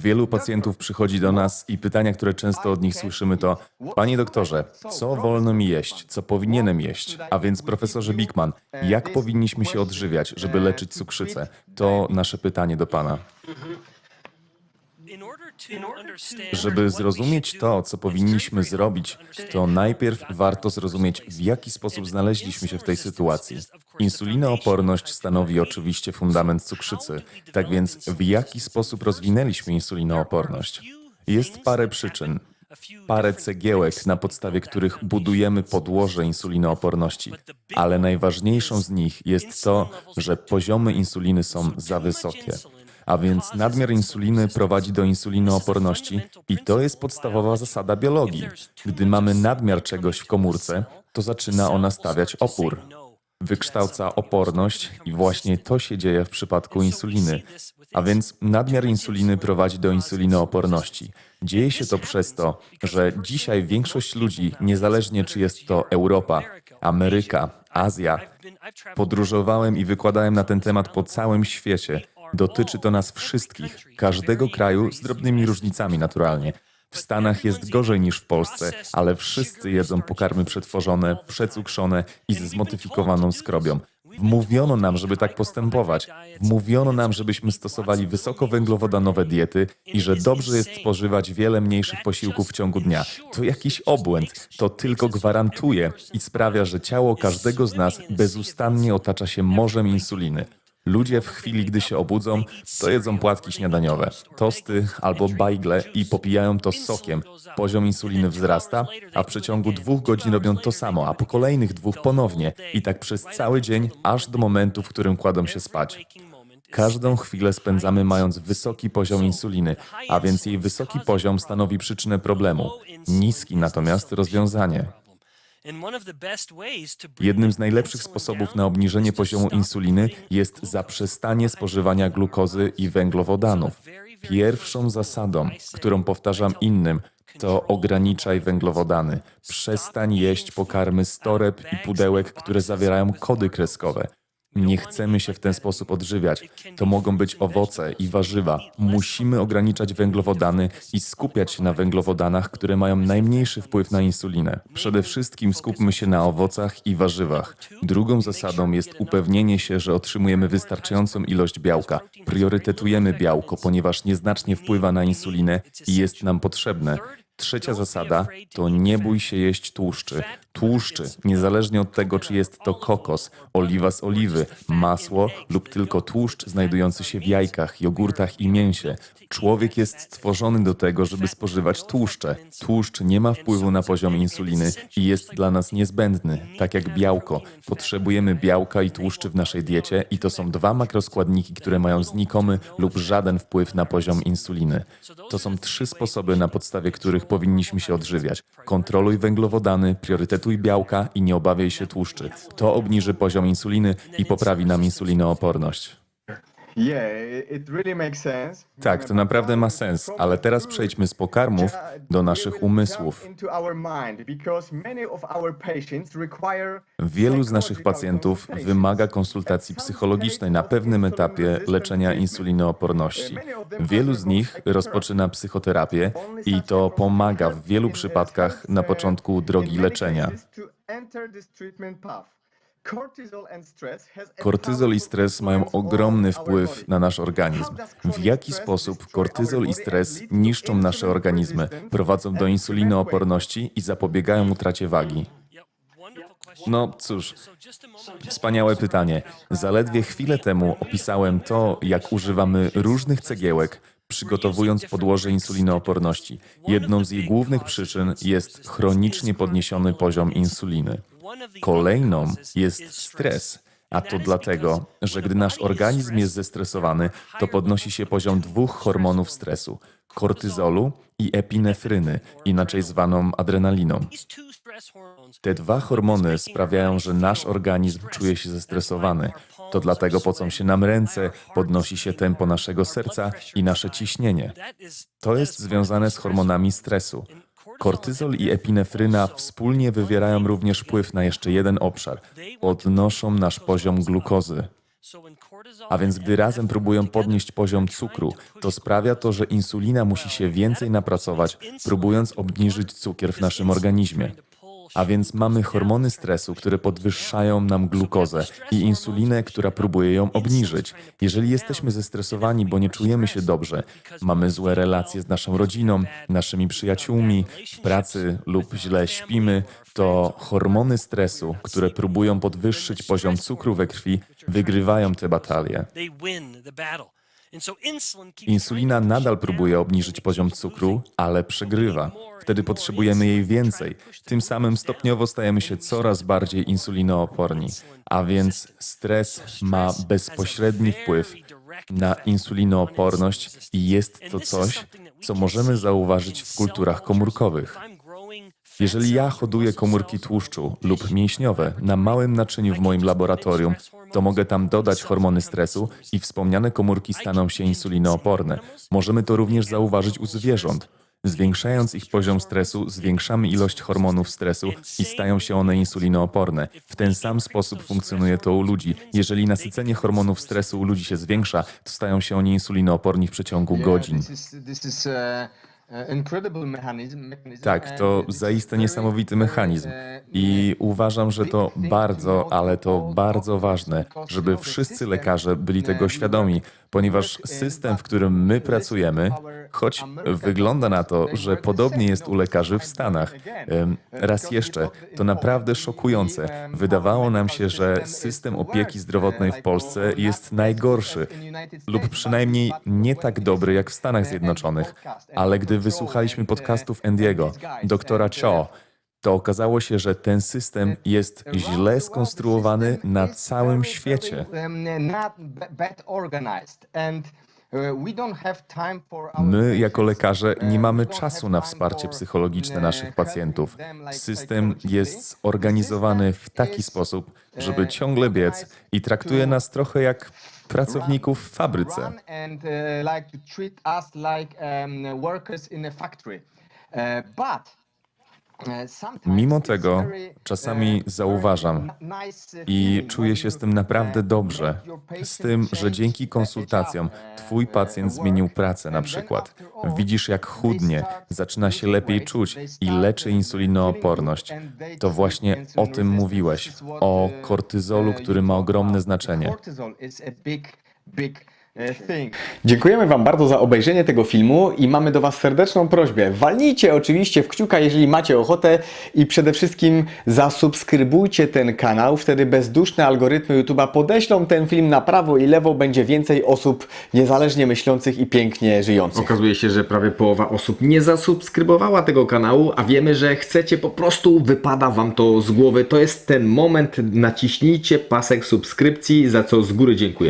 Wielu pacjentów przychodzi do nas i pytania, które często od nich słyszymy to Panie doktorze, co wolno mi jeść, co powinienem jeść? A więc profesorze Bigman, jak powinniśmy się odżywiać, żeby leczyć cukrzycę? To nasze pytanie do Pana. Żeby zrozumieć to, co powinniśmy zrobić, to najpierw warto zrozumieć, w jaki sposób znaleźliśmy się w tej sytuacji. Insulinooporność stanowi oczywiście fundament cukrzycy. Tak więc, w jaki sposób rozwinęliśmy insulinooporność? Jest parę przyczyn, parę cegiełek, na podstawie których budujemy podłoże insulinooporności, ale najważniejszą z nich jest to, że poziomy insuliny są za wysokie. A więc nadmiar insuliny prowadzi do insulinooporności i to jest podstawowa zasada biologii. Gdy mamy nadmiar czegoś w komórce, to zaczyna ona stawiać opór. Wykształca oporność i właśnie to się dzieje w przypadku insuliny. A więc nadmiar insuliny prowadzi do insulinooporności. Dzieje się to przez to, że dzisiaj większość ludzi, niezależnie czy jest to Europa, Ameryka, Azja, podróżowałem i wykładałem na ten temat po całym świecie. Dotyczy to nas wszystkich, każdego kraju z drobnymi różnicami naturalnie. W Stanach jest gorzej niż w Polsce, ale wszyscy jedzą pokarmy przetworzone, przecukrzone i ze zmodyfikowaną skrobią. Wmówiono nam, żeby tak postępować. Wmówiono nam, żebyśmy stosowali wysokowęglowodanowe diety i że dobrze jest spożywać wiele mniejszych posiłków w ciągu dnia. To jakiś obłęd. To tylko gwarantuje i sprawia, że ciało każdego z nas bezustannie otacza się morzem insuliny. Ludzie w chwili, gdy się obudzą, to jedzą płatki śniadaniowe, tosty albo bajgle i popijają to sokiem. Poziom insuliny wzrasta, a w przeciągu dwóch godzin robią to samo, a po kolejnych dwóch ponownie. I tak przez cały dzień, aż do momentu, w którym kładą się spać. Każdą chwilę spędzamy mając wysoki poziom insuliny, a więc jej wysoki poziom stanowi przyczynę problemu. Niski natomiast rozwiązanie. Jednym z najlepszych sposobów na obniżenie poziomu insuliny jest zaprzestanie spożywania glukozy i węglowodanów. Pierwszą zasadą, którą powtarzam innym, to ograniczaj węglowodany. Przestań jeść pokarmy z toreb i pudełek, które zawierają kody kreskowe. Nie chcemy się w ten sposób odżywiać. To mogą być owoce i warzywa. Musimy ograniczać węglowodany i skupiać się na węglowodanach, które mają najmniejszy wpływ na insulinę. Przede wszystkim skupmy się na owocach i warzywach. Drugą zasadą jest upewnienie się, że otrzymujemy wystarczającą ilość białka. Priorytetujemy białko, ponieważ nieznacznie wpływa na insulinę i jest nam potrzebne. Trzecia zasada to nie bój się jeść tłuszczy. Tłuszczy, niezależnie od tego, czy jest to kokos, oliwa z oliwy, masło lub tylko tłuszcz znajdujący się w jajkach, jogurtach i mięsie. Człowiek jest stworzony do tego, żeby spożywać tłuszcze. Tłuszcz nie ma wpływu na poziom insuliny i jest dla nas niezbędny, tak jak białko. Potrzebujemy białka i tłuszczy w naszej diecie i to są dwa makroskładniki, które mają znikomy lub żaden wpływ na poziom insuliny. To są trzy sposoby, na podstawie których powinniśmy się odżywiać. Kontroluj węglowodany, priorytetuj białka i nie obawiaj się tłuszczy. To obniży poziom insuliny i poprawi nam insulinooporność. Tak, to naprawdę ma sens, ale teraz przejdźmy z pokarmów do naszych umysłów. Wielu z naszych pacjentów wymaga konsultacji psychologicznej na pewnym etapie leczenia insulinooporności. Wielu z nich rozpoczyna psychoterapię i to pomaga w wielu przypadkach na początku drogi leczenia. Kortyzol i stres mają ogromny wpływ na nasz organizm. W jaki sposób kortyzol i stres niszczą nasze organizmy, prowadzą do insulinooporności i zapobiegają utracie wagi? No cóż, wspaniałe pytanie. Zaledwie chwilę temu opisałem to, jak używamy różnych cegiełek, przygotowując podłoże insulinooporności. Jedną z jej głównych przyczyn jest chronicznie podniesiony poziom insuliny. Kolejną jest stres. A to dlatego, że gdy nasz organizm jest zestresowany, to podnosi się poziom dwóch hormonów stresu kortyzolu i epinefryny, inaczej zwaną adrenaliną. Te dwa hormony sprawiają, że nasz organizm czuje się zestresowany. To dlatego pocą się nam ręce, podnosi się tempo naszego serca i nasze ciśnienie. To jest związane z hormonami stresu. Kortyzol i epinefryna wspólnie wywierają również wpływ na jeszcze jeden obszar. Podnoszą nasz poziom glukozy. A więc gdy razem próbują podnieść poziom cukru, to sprawia to, że insulina musi się więcej napracować, próbując obniżyć cukier w naszym organizmie. A więc mamy hormony stresu, które podwyższają nam glukozę i insulinę, która próbuje ją obniżyć. Jeżeli jesteśmy zestresowani, bo nie czujemy się dobrze, mamy złe relacje z naszą rodziną, naszymi przyjaciółmi, w pracy lub źle śpimy, to hormony stresu, które próbują podwyższyć poziom cukru we krwi, wygrywają tę batalię. Insulina nadal próbuje obniżyć poziom cukru, ale przegrywa. Wtedy potrzebujemy jej więcej. Tym samym stopniowo stajemy się coraz bardziej insulinooporni. A więc stres ma bezpośredni wpływ na insulinooporność i jest to coś, co możemy zauważyć w kulturach komórkowych. Jeżeli ja hoduję komórki tłuszczu lub mięśniowe na małym naczyniu w moim laboratorium, to mogę tam dodać hormony stresu i wspomniane komórki staną się insulinooporne. Możemy to również zauważyć u zwierząt. Zwiększając ich poziom stresu, zwiększamy ilość hormonów stresu i stają się one insulinooporne. W ten sam sposób funkcjonuje to u ludzi. Jeżeli nasycenie hormonów stresu u ludzi się zwiększa, to stają się oni insulinooporni w przeciągu godzin. Mechanism Tak, to it is zaiste niesamowity mechanizm. uh, I uważam, że to bardzo, ale to bardzo ważne, żeby wszyscy lekarze byli tego świadomi, ponieważ system, w którym my pracujemy, choć wygląda na to, że podobnie jest u lekarzy w Stanach. Em, Raz jeszcze, to naprawdę szokujące. Wydawało nam się, że system opieki zdrowotnej w Polsce jest najgorszy, lub przynajmniej nie tak dobry jak w Stanach Zjednoczonych. Ale gdy wysłuchaliśmy podcastów Andiego, doktora Cho, to okazało się, że ten system jest źle skonstruowany na całym świecie. My, jako lekarze, nie mamy czasu na wsparcie psychologiczne naszych pacjentów. System jest zorganizowany w taki sposób, żeby ciągle biec i traktuje nas trochę jak pracowników w fabryce. Um, but Mimo tego, very, czasami zauważam i czuję się z tym naprawdę dobrze. Z tym, że dzięki konsultacjom uh, twój pacjent zmienił pracę na przykład. Widzisz, jak chudnie, zaczyna się lepiej czuć i leczy insulinooporność. To właśnie o tym mówiłeś, o uh, kortyzolu, który ma ogromne znaczenie. Thing. Dziękujemy Wam bardzo za obejrzenie tego filmu i mamy do Was serdeczną prośbę. Walnijcie oczywiście w kciuka, jeżeli macie ochotę i przede wszystkim zasubskrybujcie ten kanał, wtedy bezduszne algorytmy YouTube'a podeślą ten film na prawo i lewo, będzie więcej osób niezależnie myślących i pięknie żyjących. Okazuje się, że prawie połowa osób nie zasubskrybowała tego kanału, a wiemy, że chcecie po prostu, wypada Wam to z głowy. To jest ten moment, naciśnijcie pasek subskrypcji, za co z góry dziękujemy.